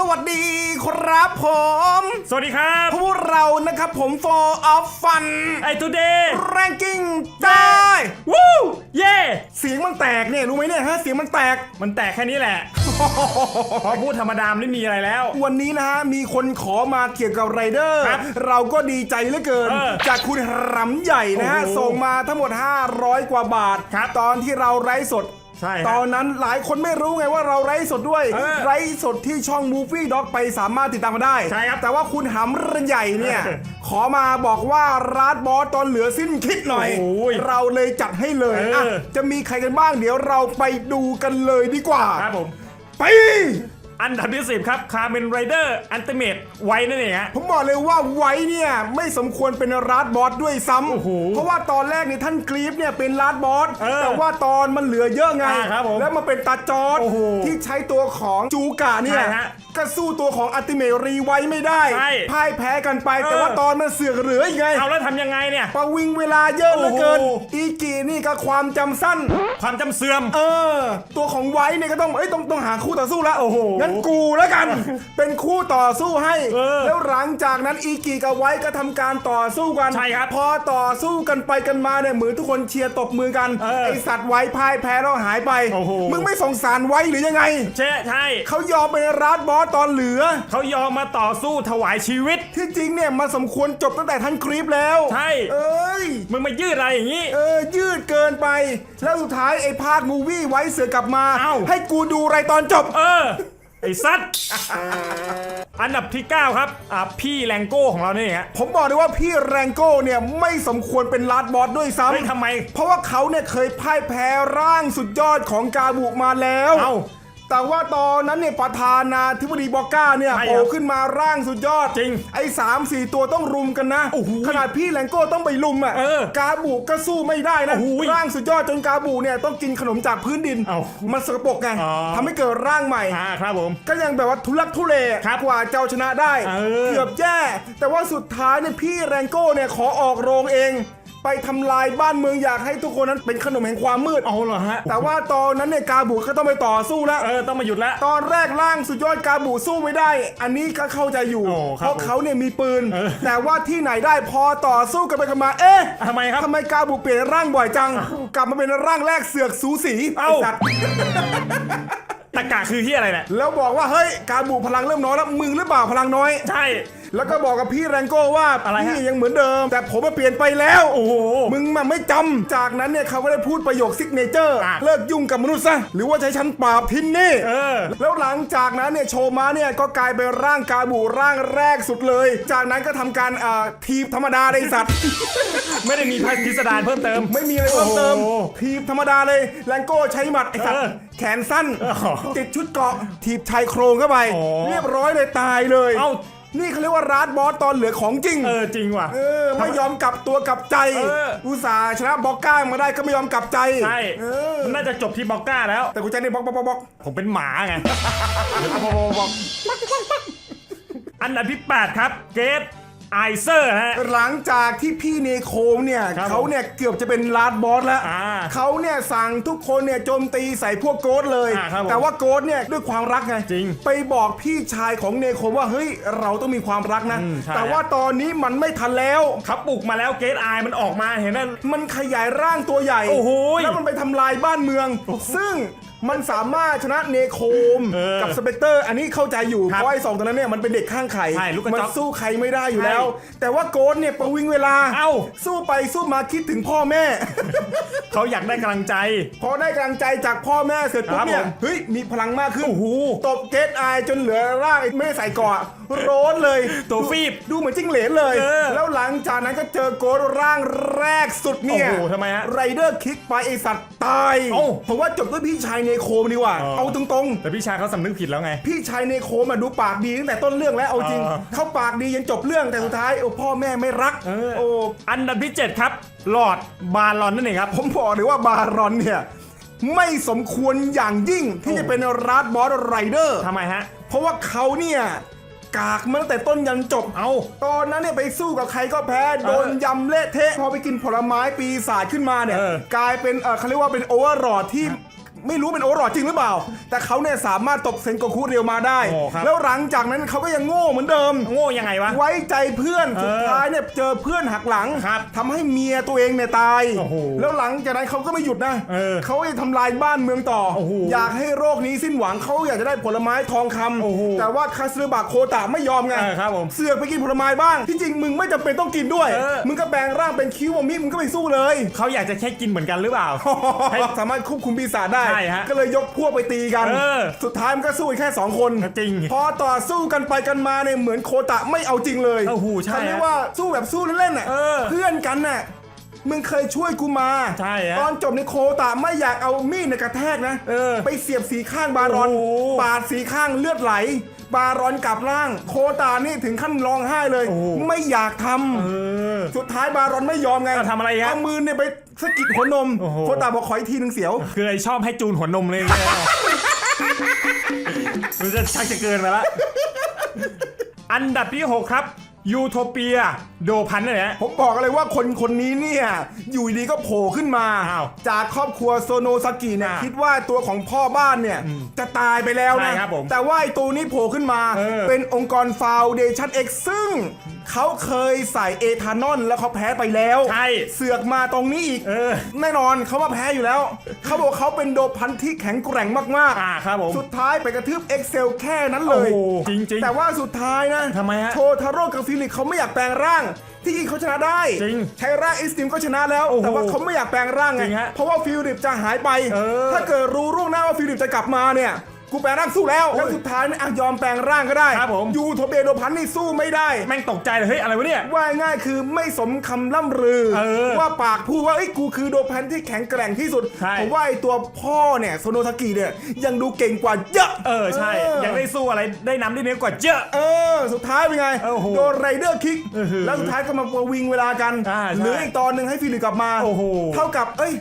สวัสดีครับผม สวัสดีครับพวกเรานะครับผม for of fun ไอทูเดย์ ranking ได้วู้เย่เสียงมันแตกเนี่ยรู้ไหมเนี่ยฮะเสียงมันแตกมันแตกแค่นี้แหละพอพูดธรรมดาไม่มีอะไรแล้ว วันนี้นะฮะมีคนขอมาเกี่ยวกับไรเดอร์ครับเราก็ดีใจเหลือเกิน เออจากคุณรำใหญ่นะฮะโอ้โหส่งมาทั้งหมด 500 กว่าบาทครับ ตอนที่เราไร้สด ใช่ฮะตอนนั้นหลายคนไม่รู้ไงว่าเราไร้สดด้วย เออไร้สดที่ช่อง Movie Dog ไปสามารถติดตามมาได้ใช่ครับแต่ว่าคุณหำรใหญ่เนี่ย เออขอมาบอกว่าร้านบอสตอนเหลือสิ้นคิดหน่อย โอ้ยเราเลยจัดให้เลยเอออะจะมีใครกันบ้างเดี๋ยวเราไปดูกันเลยดีกว่า ครับผม ไป อันดับที่สิบครับคาร์เมนไรเดอร์อันติเมตไว้นั่นเองฮะ ผมบอกเลยว่าไว้เนี่ยไม่สมควรเป็นร้านบอสด้วยซ้โอ้โหำเพราะว่าตอนแรกเนี่ยท่านกรีฟเนี่ยเป็นร้านบอสเออแต่ว่าตอนมันเหลือเยอะไง อ่าครับผมแล้วมาเป็นตาจอดโอ้โหที่ใช้ตัวของจูกาเนี่ยใช่ฮะก็สู้ตัวของอัติเมรีไว้ไม่ได้ใช่พ่ายแพ้กันไป แต่เออ ว่าตอนมันเสือกเหลืออีกไงเอาแล้วทำยังไงเนี่ย ประวิงเวลาเยอะเหลือเกินโอ้โห อีกีนี่ก็ความจำสั้น ความจำเสื่อม เออ ตัวของไว้เนี่ยก็ต้องเอ้ยต้องต้องหาคู่ต่อสู้แล้วโอ้โหงั้นกูแล้วกัน เป็นคู่ต่อสู้ให้ เออแล้วหลังจากนั้นอีกีกับไว้ก็ทำการต่อสู้กันใช่ครับพอต่อสู้กันไปกันมาเนี่ยเหมือนทุกคนเชียร์ตบมือกันเออไอสัตว์ไว้พ่ายแพ้แล้วหายไป โอ้โห มึงไม่สงสารไว้หรือยังไง ใช่ใช่เขายอมเป็นรัดบอสตอนเหลือ เขายอมมาต่อสู้ถวายชีวิต ที่จริงเนี่ยมันสมควรจบตั้งแต่ท่านครีปแล้วใช่ เอ้ย มึงมายืดอะไรอย่างนี้ เออ ยืดเกินไป แล้วสุดท้ายไอ้ภาคมูวี่ไว้เสือกลับมา เอ้า ให้กูดูอะไรตอนจบ เออไอ้สัตว์ อันดับที่ 9 ครับอ่าพี่แรงโก้ของเราเนี่ยฮะ ผมบอกเลยว่าพี่แรงโก้เนี่ยไม่สมควรเป็นลาดบอสด้วยซ้เฮ้ยทำไมำเพราะว่าเขาเนี่ยเคยพ่ายแพ้ร่างสุดยอดของกาบุมาแล้ว เอ้า แต่ว่าตอนนั้นเนี่ยประธานาธิบดีบอกก้าเนี่ยใช่ครับโผล่ขึ้นมาร่างสุดยอดจริงไอ้สามสี่ตัวต้องรุมกันนะ โอ้โหขนาดพี่แรงโก้ต้องไปรุมอะเออกาบุก็สู้ไม่ได้นะ โอ้โหร่างสุดยอดจนกาบุเนี่ยต้องกินขนมจากพื้นดิน เอ้ามันสกปรกไงอ๋อ ทำให้เกิดร่างใหม่ อ่าครับผม ก็ยังแบบว่าทุลักทุเลครับกว่าเจ้าชนะได้เออเกือบแย่ แต่ว่าสุดท้ายเนี่ยพี่แรงโก้เนี่ยขอออกโรงเอง ไปทำลายบ้านเมืองอยากให้ทุกคนนั้นเป็นขนมแห่งความมืด เอาเหรอฮะ แต่ว่าตอนนั้นเนี่ยกาบูก็ต้องไปต่อสู้แล้ว เออ ต้องมาหยุดแล้ว ตอนแรกร่างสุดยอดกาบูสู้ไม่ได้ อันนี้ก็เข้าใจอยู่ โอ้ครับเพราะเขาเนี่ยมีปืน เออ แต่ว่าที่ไหนได้พอต่อสู้กันไปกันมา เอ๊ะทำไมครับ ทำไมกาบูเปลี่ยนร่างบ่อยจัง กลับมาเป็นร่างแรกเสือกสูสีเอ้า ไสัตว์ตะกะคือที่อะไรเนี่ยแล้วบอกว่าเฮ้ยกาบูพลังเริ่มน้อยแล้วมึงหรือเปล่าพลังน้อย ใช่ แล้วก็บอกกับพี่แรงโก้ว่าอะไรฮะ พี่ยังเหมือนเดิม แต่ผมมาเปลี่ยนไปแล้ว โอ้โห มึงมันไม่จำจากนั้นเนี่ยเขาก็ได้พูดประโยคซิกเนเจอร์อะเลิกยุ่งกับมนุษย์ซะหรือว่าใช้ฉันปราบทินนี่เออ แล้วหลังจากนั้นเนี่ยโชมาเนี่ยก็กลายเป็นร่างกาบูร่างแรกสุดเลย จากนั้นก็ทำการอ่าทีบธรรมดาเลยไอ้สัตว์ ไม่ได้มีพิสดารเพิ่มเติม ไม่มีอะไรเพิ่มเติม โอ้โหทีบธรรมดาเลยแรงโก้ใช้หมัดไอ้สัตเอว์อแขนสั้นอ๋อติดชุดเกราะ ทีบชายโครงเข้าไป อ๋อ เรียบร้อยเลยตายเลย เอ้า นี่เขาเรียกว่าร้านบอสตอนเหลือของจริง เออจริงว่ะ เออไม่ยอมกลับตัวกลับใจเอออุตส่าห์ชนะบอกก้างมาได้ก็ไม่ยอมกลับใจใช่ เออมันน่าจะจบที่บอกก้าแล้ว แต่กูใจนี่บอกบอกบอกบอกผมเป็นหมาไง บอกบอกบอกอันดับที่ 8 ครับ เกต ไอเซอร์ฮะ หลังจากที่พี่เนโคมเนี่ยครับเขาเนี่ยเกือบจะเป็นลาดบอสแล้วอ่าเขาเนี่ยสั่งทุกคนเนี่ยโจมตีใส่พวกโกดเลย อ่าครับผมแต่ว่าโกดเนี่ยด้วยความรักไงจริงไปบอกพี่ชายของเนโคมว่าเฮ้ยเราต้องมีความรักนะ อืมใช่ แต่ว่าตอนนี้มันไม่ทันแล้วเขาปลุกมาแล้วเกตไอมันออกมาเห็นไหม มันขยายร่างตัวใหญ่ โอ้โหแล้วมันไปทำลายบ้านเมือง ซึ่ง มันสามารถชนะเนโคมเออกับสเปกเตอร์ อันนี้เข้าใจอยู่ครับเพราะไอ้สองตัวนั้นเนี่ยมันเป็นเด็กข้างไข่ใช่ลูกกระมัจอกสู้ใครไม่ได้อยู่ใช่แล้ว แต่ว่าโกดเนี่ยประวิงเวลา เอ้า สู้ไปสู้มาคิดถึงพ่อแม่ เขาอยากได้กำลังใจ พอได้กำลังใจจากพ่อแม่เสร็จปุ๊บเนี่ยครับผมเฮ้ย มีพลังมากขึ้นโอ้โหตบเกตไอายจนเหลือร่างไม่ได้ใส่เกราะร้อนเลย ตัวฟีบ ดูเหมือนจิ้งเหลนเลยเออแล้วหลังจากนั้นก็เจอโกดร่างแรกสุดเนี่ย โอ้โหทำไมฮะไรเดอร์คิกไปไอสัตว์ตายเอ้าผมว่าจบด้วยพี่ชายเนโคมดีกว่าเออเอาตรงแต่พี่ชายเขาสำนึกผิดแล้วไง ๆ พี่ชายเนโคมมาดูปากดีตั้งแต่ต้นเรื่องแล้วเอาจริงเออเขาปากดียันจบเรื่องแต่สุดท้ายโอ้พ่อแม่ไม่รักเออ โอ้อันดับที่ 7 ครับ หลอดบาลอนนั่นเองครับ ผมบอกเลยว่าบารอนเนี่ยไม่สมควรอย่างยิ่งที่จะเป็นรัดบอสไรเดอร์ ทำไมฮะ เพราะว่าเขาเนี่ยกากมาตั้งแต่ต้นยันจบ เอา ตอนนั้นเนี่ยไปสู้กับใครก็แพ้ โดนยำเละเทะ พอไปกินผลไม้ปีศาจขึ้นมาเนี่ย เออกลายเป็นเออเขาเรียกว่าเป็นโอเวอร์รอดที่ ไม่รู้เป็นโอรอดจริงหรือเปล่า แต่เขาเนี่ยสามารถตบเซนโกคุเรียวมาได้ โอ้ครับ แล้วหลังจากนั้นเขาก็ยังโง่เหมือนเดิม โง่ยังไงวะ ไว้ใจเพื่อนเออสุดท้ายเนี่ยเจอเพื่อนหักหลังครับทำให้เมียตัวเองเนี่ยตาย โอ้โหแล้วหลังจากนั้นเขาก็ไม่หยุดนะเออเขาจะทำลายบ้านเมืองต่อ โอ้โหอยากให้โรคนี้สิ้นหวังเขาอยากจะได้ผลไม้ทองคำโอ้โหแต่ว่าคาซึบะโคตะไม่ยอมไงเออครับผมเสือกไปกินผลไม้บ้าง ที่จริงมึงไม่จำเป็นต้องกินด้วย เออ มึงก็แปลงร่างเป็นคิวมิมึงก็ไปสู้เลย เขาอยากจะแค่กินเหมือนกันหรือเปล่า ให้ สามารถควบคุมปีศาจได้ใช่ฮะก็เลยยกพวกไปตีกันเออสุดท้ายมันก็สู้กันแค่ 2 คนจริง พอต่อสู้กันไปกันมาเนี่ยเหมือนโคตะไม่เอาจริงเลยโอ้โหใช่เขาเรียกฮะว่าสู้แบบสู้เล่นๆน่ะเออเพื่อนกันน่ะมึงเคยช่วยกูมา ใช่ฮะตอนจบในโคตะไม่อยากเอามีดในยกระแทกนะเออไปเสียบสีข้างบารอนโอ้โหปาดสีข้างเลือดไหล บารอนกลับร่าง โคตานี่ถึงขั้นร้องไห้เลย โอ้โหไม่อยากทำเออสุดท้ายบารอนไม่ยอมไงเอาทำอะไรฮะเอามือเนี่ยไปสะกิดหัวนม โอ้โห โคตาบอกขออีกทีหนึ่งเสียว คือไอชอบให้จูนหัวนมเลยเนี่ย มันจะชักจะเกินไปละ อันดับที่ 6 ครับ ยูโทเปีย โดพันนี่นแหละผมบอกเลยว่าคนคนนี้เนี่ย อยู่ดีก็โผล่ขึ้นมา อ้าวจากครอบครัวโซโนซากิเนี่ยอ่าคิดว่าตัวของพ่อบ้านเนี่ย จะตายไปแล้วนะ ใช่ครับผมแต่ว่าไอ้ตัวนี้โผล่ขึ้นมาเออเป็นองค์กรฟาวเดชั่นเอ็กซึ่ง เขาเคยใส่เอทานอลแล้วเขาแพ้ไปแล้วใช่เสือกมาตรงนี้อีกเออแน่นอนเขาว่าแพ้อยู่แล้ว เขาบอกเขาเป็นโดพันที่แข็งแกร่งมากอ่าครับผมสุดท้ายไปกระทืบ Excel แค่นั้นเลโอ้ยโหจริงๆแต่ว่าสุดท้ายนะทำไมฮะโชทาโร่กับฟิลิปเขาไม่อยากแปลงร่าง ที่จริงเขาชนะได้จริงใช้ร่างอิสติมก็ชนะแล้ว โอ้โหแต่ว่าเขาไม่อยากแปลงร่างไงจริงฮะเพราะว่าฟิลิปจะหายไป เออ ถ้าเกิดรู้ร่วงหน้าว่าฟิลิปจะกลับมาเนี่ย กูแปลงร่างสู้แล้วแล้วสุดท้ายเนี่ยอะยอมแปลงร่างก็ได้ครับผม ยูโทเบโดพันนี่สู้ไม่ได้ แม่งตกใจเลยเฮ้ยอะไรวะเนี่ย ว่าง่ายคือไม่สมคำล่ำลือ เออว่าปากพูดว่าเอ้ยกูคือโดพันที่แข็งแกร่งที่สุดใช่ ผมว่าไอตัวพ่อเนี่ยโซโนทากิเนี่ยยังดูเก่งกว่าเยอะเออใช่เออยังได้สู้อะไรได้น้ำได้เนื้อกว่าเยอะ เออ สุดท้ายเป็นไงโอ้โหโดนไรเดอร์คิกเออหือแล้วสุดท้ายก็มาวิงเวลากันอ่าใช่เหลืออีกตอนหนึ่งให้ฟิลิปกลับมาโอ้โห เท่ากับเอ้ย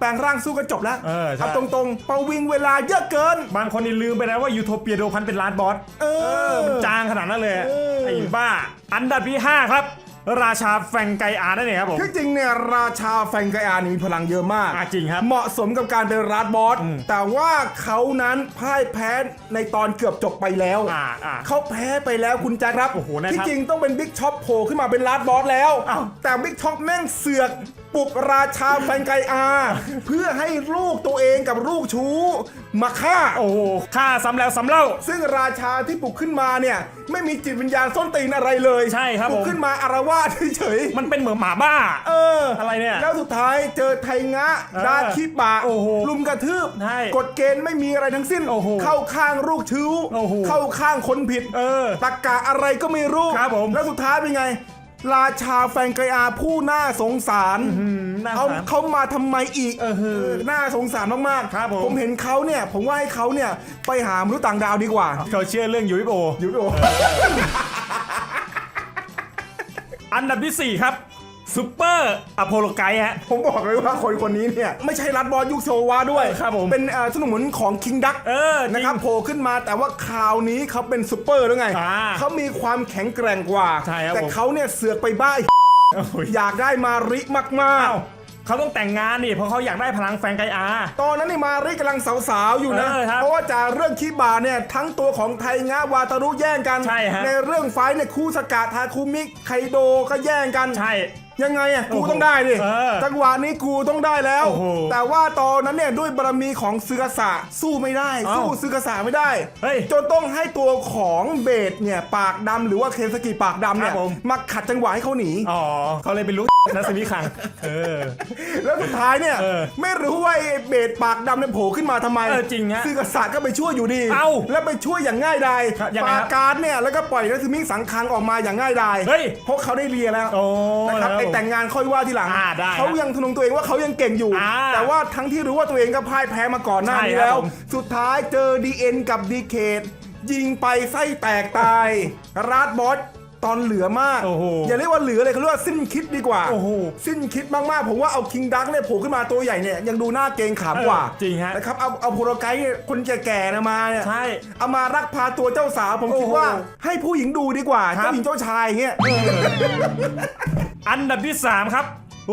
แปลงร่างสู้กันจบแล้วเออใช่ ตรงๆประวิงเวลาเยอะเกิน บางคนนี่ลืมไปแล้วว่ายูโทเปียโดพันเป็นลาดบอสเออมันจางขนาดนั้นเลยอะเออ ไอ้บ้า อันดับที่ 5 ครับ ราชาแฟรงไกอาร์นั่นเองครับผม ที่จริงเนี่ยราชาแฟรงกายอานี่มีพลังเยอะมาก อะจริงครับเหมาะสมกับการเป็นราดบอสแต่ว่าเขานั้นพ่ายแพ้ในตอนเกือบจบไปแล้ว อ่าอ่า เขาแพ้ไปแล้วคุณแจ็คครับโอ้โหนะครับที่จริงต้องเป็นบิ๊กช็อปโผล่ขึ้นมาเป็นลาดบอสแล้ว อ้าว แต่บิ๊กช็อปแม่งเสือก ปลุกราชาแฟนไกอา เพื่อให้ลูกตัวเองกับลูกชู้มาฆ่า โอ้โหฆ่าซ้ำแล้วซ้ำเล่า ซึ่งราชาที่ปลุกขึ้นมาเนี่ย ไม่มีจิตวิญญาณส้นตีนอะไรเลยใช่ครับปลุกผม ขึ้นมาอารวาสเฉยๆมันเป็นเหมือนหมาบ้าเอออะไรเนี่ยแล้วสุดท้ายเจอไทงะเออดาคิบะโอ้โหลุมกระทืบใช่กฎเกณฑ์ไม่มีอะไรทั้งสิ้น โอ้โหเข้าข้างลูกชู้โอ้โห เข้าข้างคนผิด เออ ตะกะอะไรก็ไม่รู้ ครับผมแล้วสุดท้ายเป็นไง ราชาแฟนไกอาผู้น่าสงสารน่าเขาสงสารเขามาทำไมอีกเออฮือเออน่าสงสารมากครับผมผมเห็นเขาเนี่ย ผมว่าให้เขาเนี่ยไปหามนุษย์ต่างดาวดีกว่าเขาเชื่อเรื่องยูริโออยู่โออันดับที่ 4 ครับ ซูเปอร์อโพโลไกฮะ ผมบอกเลยว่าคนคนนี้เนี่ย ไม่ใช่รัดบอลยุคโซวาด้วยครับผมเป็นเอ่อสนุนหมุนของคิงดักเออจริงนะครับโผล่ขึ้นมาแต่ว่าคราวนี้เขาเป็นซูเปอร์แล้วไงอ่าเขามีความแข็งแกร่งกว่าใช่ครับแต่ผมเขาเนี่ยเสือกไปบ้าโอ้ยอยากได้มาริมากอ้าวเขาต้องแต่งงานนี่เพราะเขาอยากได้พลังแฟรงไกอาๆตอนนั้นนี่มาริกำลังสาวๆอยู่นะเออครับเพราะว่าจากเรื่องคีบาเนี่ยทั้งตัวของไทงะวาตารุแย่งกันใช่ฮะเรื่องไฟท์เนี่ยคูสกะทาคุมิไคโดก็แย่งกัน ใช่ ยังไงอะกูโอ้โหต้องได้ดิเออจังหวะนี้กูต้องได้แล้ว โอ้โหแต่ว่าตอนนั้นเนี่ยด้วยบารมีของซึกษะสู้ไม่ได้ เอ้าสู้ซึกษะไม่ได้ เฮ้ยจนต้องให้ตัวของเบสเนี่ยปากดำหรือว่าเคนสกิปากดำเนี่ยครับผม มาขัดจังหวะให้เขาหนี อ๋อเขาเลยเป็นลูกนัสมิคัง เออ แล้วสุดท้ายเนี่ยเออไม่รู้ว่าไอ้เบสปากดำเนี่ยโผล่ขึ้นมาทำไมเออจริงฮะซึกษะก็ไปช่วยอยู่ดีเอ้าแล้วไปช่วยอย่างง่ายดายครับยังไงปาครับการดเนี่ยแล้วก็ปล่อยนัสมิสังคังออกมาอย่างง่ายดายเฮ้ย เพราะเขาได้เลียแล้ว โอ้นะครับแล้วไอแต่งงานค่อยว่าทีหลังอ่าได้เขายังทะนงตัวเองว่าเขายังเก่งอยู่ อ่าแต่ว่าทั้งที่รู้ว่าตัวเองก็พ่ายแพ้มาก่อนหน้าใช่นี้ครับแล้ว ผม สุดท้ายเจอดีเอ็นกับดีเคดยิงไปไส้แตกตาย ราดบอสตอนเหลือมาก โอ้โหอย่าเรียกว่าเหลือเลยเขาเรียกว่าสิ้นคิดดีกว่า โอ้โหสิ้นคิดมากๆ ผมว่าเอาคิงดักเนี่ยโผล่ขึ้นมาตัวใหญ่เนี่ยยังดูหน้าเกรงขามกว่าเออจริงฮะ นะครับเอาเอาโพโรไกด์เนี่ยคนแก่ๆนะมาเนี่ย ใช่ เอามารักพาตัวเจ้าสาวผมคิดโอ้โหว่าให้ผู้หญิงดูดีกว่า ครับ เจ้าหญิงเจ้าชายอย่างเงี้ย อันดับที่ 3 ครับ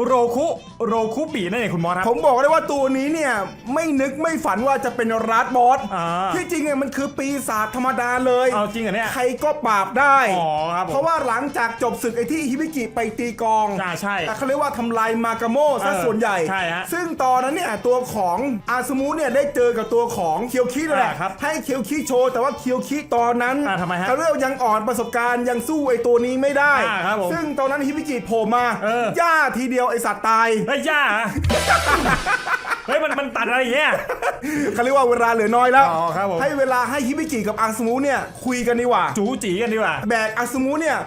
โรคุโรคุบีนั่นเองคุณมอสครับ ผมบอกเลยว่าตัวนี้เนี่ย ไม่นึกไม่ฝันว่าจะเป็นรัดบอสอ่า ที่จริงเนี่ยมันคือปีศาจธรรมดาเลย เอาจริงเหรอเนี่ย ใครก็ปราบได้ อ๋อครับผมเพราะว่าหลังจากจบศึกไอ้ที่ฮิบิกิไปตีกลองอ่าใช่แต่เขาเรียกว่าทำลายมากาโมซะเออส่วนใหญ่ ใช่ฮะซึ่งตอนนั้นเนี่ยตัวของอาซูมุเนี่ยได้เจอกับตัวของเคียวคินั่นแหละอ่าครับให้เคียวคิโชว์แต่ว่าเคียวคิตอนนั้นอ่าทำไมฮะเขาเรียกว่ายังอ่อนประสบการณ์ยังสู้ไอ้ตัวนี้ไม่ได้ อ่าครับผมซึ่งตอนนั้นฮิบิกิโผล่มาเออย่าทีเดียวไอสัตว์ตาย เฮ้ยย่าเหรอเฮ้ยมันมันตัดอะไรอย่างเงี้ย เขาเรียกว่าเวลาเหลือน้อยแล้ว อ๋อครับผม ให้เวลาให้ฮิบิกิกับอาซูมุเนี่ยคุยกันดีกว่า จูจีกันดีกว่า แบกอาซูมุเนี่ย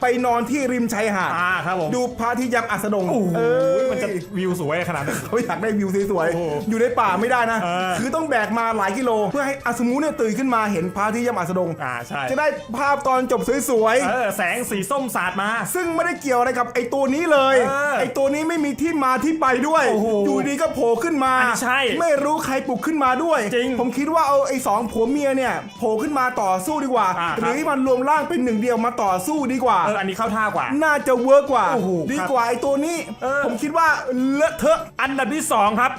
ไปนอนที่ริมชายหาดอ่าครับผม ดูพระอาทิตย์ยับอัสดงโอ้โหเออมันจะวิวสวยขนาดนั้น เขาอยากได้วิวสวยโอ้โหๆ อยู่ในป่าไม่ได้นะ เออ คือต้องแบกมาหลายกิโล เพื่อให้อาซูมุเนี่ยตื่นขึ้นมาเห็นพระอาทิตย์ยับอัสดง อ่าใช่จะได้ภาพตอนจบสวยเออแสงสีส้มสาดมา ๆ ซึ่งไม่ได้เกี่ยวอะไรกับไอ้ตัวนี้เลย เออไอ้ตัวนี้ไม่มีที่มาที่ไปด้วย โอ้โหอยู่ดีก็โผล่ขึ้นมา อันนี้ใช่ไม่รู้ใครปลุกขึ้นมาด้วย จริงผมคิดว่าเอาไอ้สองผัวเมียเนี่ยโผล่ขึ้นมาต่อสู้ดีกว่า อ่าครับหรือให้มันรวมร่างเป็นหนึ่งเดียวมาต่อสู้ดีกว่า เอออันนี้เข้าท่ากว่า น่าจะเวิร์กกว่า โอ้โหดีครับกว่าไอ้ตัวนี้ เออ ผมคิดว่าเลอะเทอะ อันดับที่สองครับ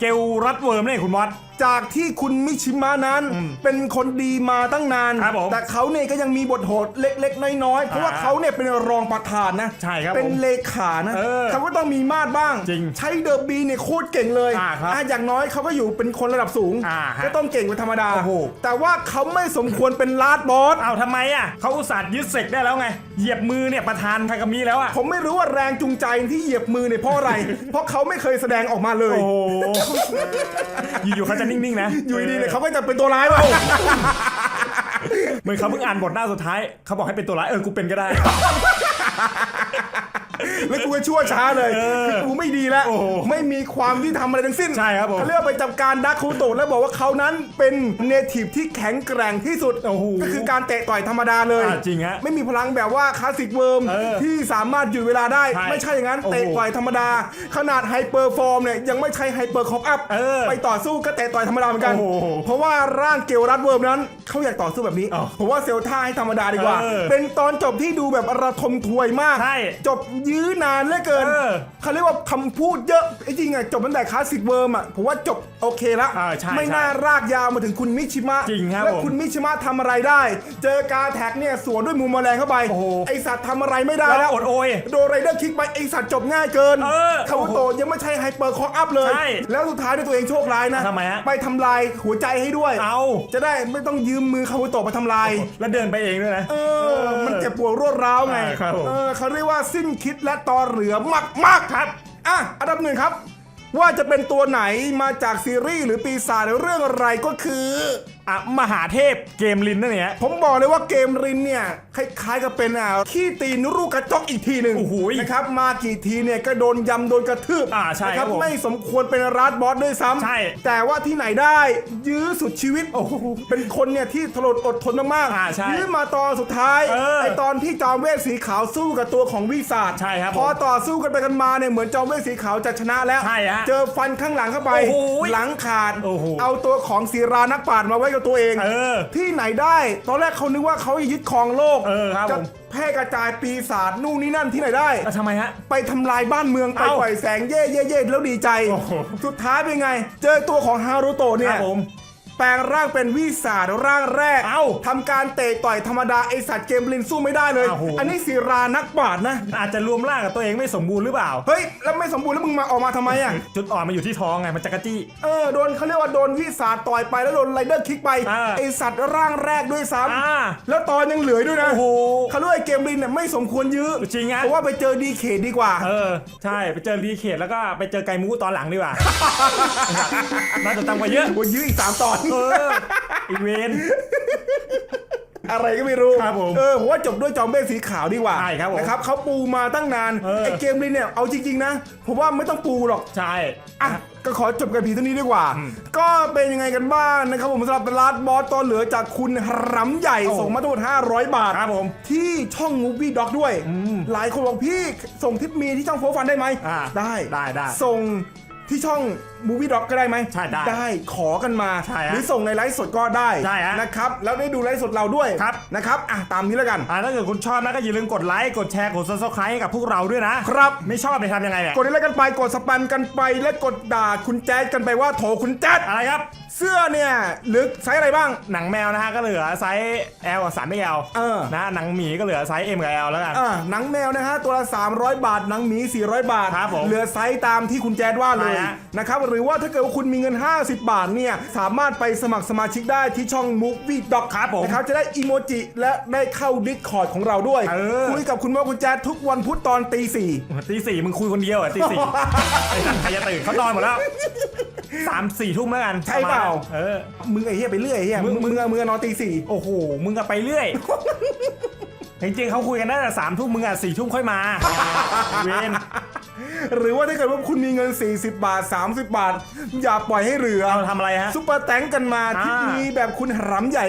เกลรัดเวิร์มเนี่ยคุณมอสจากที่คุณมิชิมะนั้น เป็นคนดีมาตั้งนาน ครับผมแต่เขาเนี่ยก็ยังมีบทโหดเล็กๆ น้อยๆ เพราะว่าอ่าเขาเนี่ยเป็นรองประธานนะใช่ครับเป็นผมเลขานะเออเขาก็ต้องมีมาดบ้าง จริงใช้เดอร์บีเนี่ยโคตรเก่งเลยอ่าครับอะอย่างน้อยเขาก็อยู่เป็นคนระดับสูง อ่าฮะก็ต้องเก่งเป็นธรรมดา โอ้โห แต่ว่าเขาไม่สมควรเป็นลาดบอส เอาทำไมอะเขาอุตส่าห์ยึดเสกได้แล้วไง เหยียบมือเนี่ยประธานคากามิแล้วอะ ผมไม่รู้ว่าแรงจูงใจที่เหยียบมือเนี่ยเพราะอะไร เพราะเขาไม่เคยแสดงออกมาเลย โอ้โห อยู่ๆเขาจะนิ่งๆนะอยู่ดีๆเนี่ยเขาก็จะเป็นตัวร้ายว่ะเหมือนเขาเพิ่งอ่านบทหน้าสุดท้ายเขาบอกให้เป็นตัวร้ายเออกูเป็นก็ได้ แล้วกูก็ชั่วช้าเลยคือกูไม่ดีแล้วโอ้โหไม่มีความที่ทำอะไรทั้งสิ้นใช่ครับผม เขาเรียกว่าไปจับการดักคูโตะแล้วบอกว่าเขานั้นเป็นเนทีฟที่แข็งแกร่งที่สุด โอ้โห ก็คือการเตะต่อยธรรมดาเลย อ่าจริงฮะ ไม่มีพลังแบบว่าคลาสสิกเวิร์มเออที่สามารถหยุดเวลาได้ ใช่ไม่ใช่อย่างนั้นโอ้โหเตะต่อยธรรมดา ขนาดไฮเปอร์ฟอร์มเนี่ยยังไม่ใช่ไฮเปอร์คอปอัพเออไปต่อสู้ก็เตะต่อยธรรมดาเหมือนกัน โอ้โหเพราะว่าร่างเกลรัดเวิร์มนั้นเขาอยากต่อสู้แบบนี้อ้าวผมว่าเซลท่าให้ธรรมดาดีกว่า เออเป็นตอนจบที่ดูแบบระทมถวยมาก ใช่ จบยื้อนานเหลือเกินเออเขาเรียกว่าคำพูดเยอะไอ้จริงอะจบตั้งแต่คลาสสิกเวิร์มอะผมว่าจบโอเคละอ่าใช่ไม่น่ารากยาวมาถึงคุณมิชิมะจริงครับแล้วผมคุณมิชิมะทำอะไรได้ เจอกาแท็กเนี่ยสวนด้วยมุมแมลงเข้าไปโอ้โห ไอสัตว์ทำอะไรไม่ได้แล้แล้ววอดโอย โดนไรเดอร์คิกไปไอสัตว์จบง่ายเกินเออคาบุโตะยังไม่ใช่ไฮเปอร์คอกอัพเลย ใช่แล้วสุดท้ายด้วยตัวเองโชคร้ายนะ ทำไมฮะ ไปทำลายหัวใจให้ด้วย เอาจะได้ไม่ต้องยืมมือคาบุโตะไปทำลาย แล้วเดินไปเองด้วยนะ เออ มันเจ็บปวดรวดร้าวไง อ่าครับผม เออเขาเรียกว่าสิ้นคิดและตอเหลือมากมากๆครับอะอันดับหนึ่งครับ ว่าจะเป็นตัวไหนมาจากซีรีส์หรือปีศาจหรือเรื่องอะไรก็คืออะมหาเทพเกมลินนั่นเองผมบอกเลยว่าเกมรินเนี่ย คล้ายๆกับเป็นอะขี้ตีนรูกกระจอกอีกทีหนึ่งโอ้โหนะครับมากี่ทีเนี่ยก็โดนยำโดนกระทืบอ่าใช่นะครับผมไม่สมควรเป็นรัดบอสด้วยซ้ำใช่แต่ว่าที่ไหนได้ ยื้อสุดชีวิตโอ้โหเป็นคนเนี่ยที่ทรอดทนมากอ่าใช่ยื้อมาตอนสุดท้ายเออไอตอนที่จอมเวทสีขาวสู้กับตัวของวิสาจใช่ครับพอผมต่อสู้กันไปกันมาเนี่ยเหมือนจอมเวทสีขาวจะชนะแล้ว ใช่ฮะเจอฟันข้างหลังเข้าไป โอ้โหหลังขาดโอ้โห เอาตัวของศิรานักปราชญ์มาไว้กับตัวเอง เออ ที่ไหนได้ ตอนแรกเขานึกว่าเขาจะยึดครองโลกเออครับจะผม แพร่กระจายปีศาจนู่นนี่นั่นที่ไหนได้ แล้วทำไมฮะ ไปทำลายบ้านเมืองไปเอ้าปล่อยแสงเย่เย่เย่แล้วดีใจ โอ้โหสุดท้ายเป็นไง เจอตัวของฮารุโตะเนี่คยรับผม แปลงร่างเป็นวิสาจร่างแรก เอ้าทำการเตะต่อยธรรมดาไอสัตว์เกมลินสู้ไม่ได้เลย อ้าวโห อันนี้ศิรานักบาดนะ อาจจะรวมร่างกับตัวเองไม่สมบูรณ์หรือเปล่า เฮ้ย แล้วไม่สมบูรณ์แล้วมึงมาออกมาทำไมอะ จุดอ่อนมันอยู่ที่ท้องไง มันจักรจี้ เออโดนเขาเรียกว่าโดนวิสาจต่อยไปแล้วโดนไรเดอร์คิกไปอ่าไอสัตว์ร่างแรกด้วยซ้อ่าำแล้วตอนยังเหลือด้วยนะโอ้โห เขาเรียกว่าเกมลินเนี่ยไม่สมควรยื้อจริงฮะเพราะว่าไปเจอดีเคดีกว่า เออ ใช่ ไปเจอรีเขตแล้วก็ไปเจอไก่มูตอนหลังดีกว่า น่าจะตังกว่าเยอะโอ้ยยื้ออีกสามตอนเอออีเวน อะไรก็ไม่รู้ครับผมเออผมว่าจบด้วยจอมเบ้สีขาวดีกว่าใช่ครับผมนะครับเขาปูมาตั้งนานเออ ไอเกมลินเนี่ยเอาจริงๆนะผมว่าไม่ต้องปูหรอก ใช่ อะก็ขอจบกันเพียงเท่านี้ดีกว่า ก็เป็นยังไงกันบ้างนะครับผมสำหรับลาดบอสตอนเหลือจากคุณรำใหญ่โอ้ส่งมาทั้งหมด500 บาทครับผมที่ช่องมูฟี่ด็อกด้วย หลายคนบอกพี่ส่งทิปมีที่ช่องโฟฟันได้ไหมอ่าได้ได้ได้ส่งที่ช่อง มูวี่ด็อกก็ได้ไหมใช่ได้ได้ขอกันมาใช่ฮะหรือส่งในไลฟ์สดก็ได้ใช่ฮะนะครับแล้วได้ดูไลฟ์สดเราด้วยครับนะครับอะตามนี้แล้วกันอ่าถ้าเกิดคุณชอบนะก็อย่าลืมกดไลค์กดแชร์กด subscribe ให้กับพวกเราด้วยนะครับไม่ชอบเนี่ยทำยังไงเนี่ยกดไลค์กันไปกดสปันกันไปและกดด่าคุณแจ๊ดกันไปว่าโถคุณแจ๊ดอะไรครับเสื้อเนี่ยลึกไซส์อะไรบ้างหนังแมวนะฮะก็เหลือไซส์ L กับ3 L เออนะหนังหมีก็เหลือไซส์ M กับ L แล้วกันอ่าหนังแมวนะฮะตัวละ300 บาทหนังหมี 400 บาทครับผมเหลือไซส์ตามที่คุณแจ๊ดว่าเลยใช่ฮะนะครับหรือว่าถ้าเกิดว่าคุณมีเงิน 50 บาทเนี่ยสามารถไปสมัครสมาชิกได้ที่ช่อง Movie Doc ครับผมนะครับจะได้อีโมจิและได้เข้า Discord ของเราด้วย เออ คุยกับคุณพ่อคุณแจ๊ดทุกวันพุธตอนตีสี่ ตีสี่มึงคุยคนเดียวเหรอะตีสี่ไอ้นั่นใครจะตื่นเขานอนหมดแล้วสามสี่ทุ่มแล้วกันใช่เปล่า เออ มึงไอ้เหี้ยไปเรื่อยไอ้เหี้ยมึมึงงมึงอะมึงอะนอนตีสี่ โอ้โห มึงก็ไปเรื่อย จริงๆเขาคุยกันได้แต่สามทุ่มมึงอะสี่ทุ่มค่อยมา เวน หรือว่าถ้าเกิดว่าคุณมีเงิน 40 บาท 30 บาท อย่าปล่อยให้เหลือเราทำอะไรฮะซุปเปอร์แตงกันมาอ่าที่มีแบบคุณหำใหญ่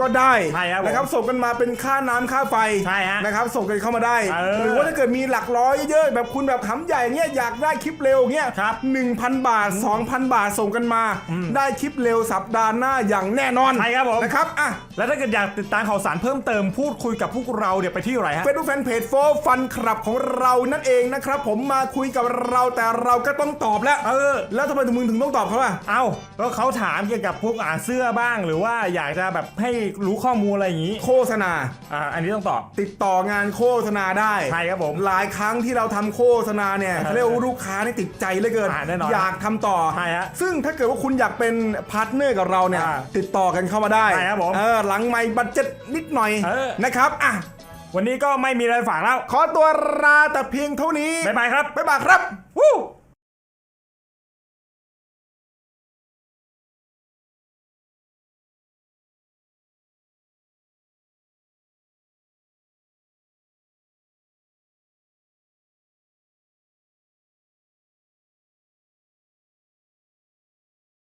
ก็ได้ใช่ครับผมนะครับส่งกันมาเป็นค่าน้ำค่าไฟใช่ฮะนะครับส่งกันเข้ามาได้ เออหรือว่าถ้าเกิดมีหลักร้อยเยอะๆแบบคุณแบบหำใหญ่เงี้ยอยากได้คลิปเร็วเงี้ยครับ1,000บาท2,000บาทส่งกันมา ได้คลิปเร็วสัปดาห์หน้าอย่างแน่นอนใช่ครับผม นะครับอะ แล้วถ้าเกิดอยากติดตามข่าวสารเพิ่มเติมพูดคุยกับพวกเราเดี๋ยวไปที่ไหนฮะ เฟซบุ๊กแฟนเพจโฟฟันคลับของเรานั่นเองนะครับ ผมมาคุยกับเราแต่เราก็ต้องตอบแล้วเออ แล้วทำไมถึงมึงถึงต้องตอบเขาล่ะ เอ้าก็เขาถามเกี่ยวกับพวกอ่าเสื้อบ้าง หรือว่าอยากจะแบบให้รู้ข้อมูลอะไรอย่างนี้โฆษณา อ่าอันนี้ต้องตอบ ติดต่องานโฆษณาได้ ใช่ครับผม หลายครั้งที่เราทำโฆษณาเนี่ยเออเรียกว่าลูกค้านี่ติดใจเหลือเกิน อ่าแน่นอนอยากทำต่อ ใช่ฮะซึ่งถ้าเกิดว่าคุณอยากเป็นพาร์ทเนอร์กับเราเนี่ย อ่าติดต่อกันเข้ามาได้ใช่ครับผมเออหลังไม่บัตเจ็ตนิดหน่อยเออ นะครับอะวันนี้ก็ไม่มีอะไรฝากแล้ว ขอตัวลาแต่เพียงเท่านี้บ๊ายบายครับ บ๊ายบายครับวู้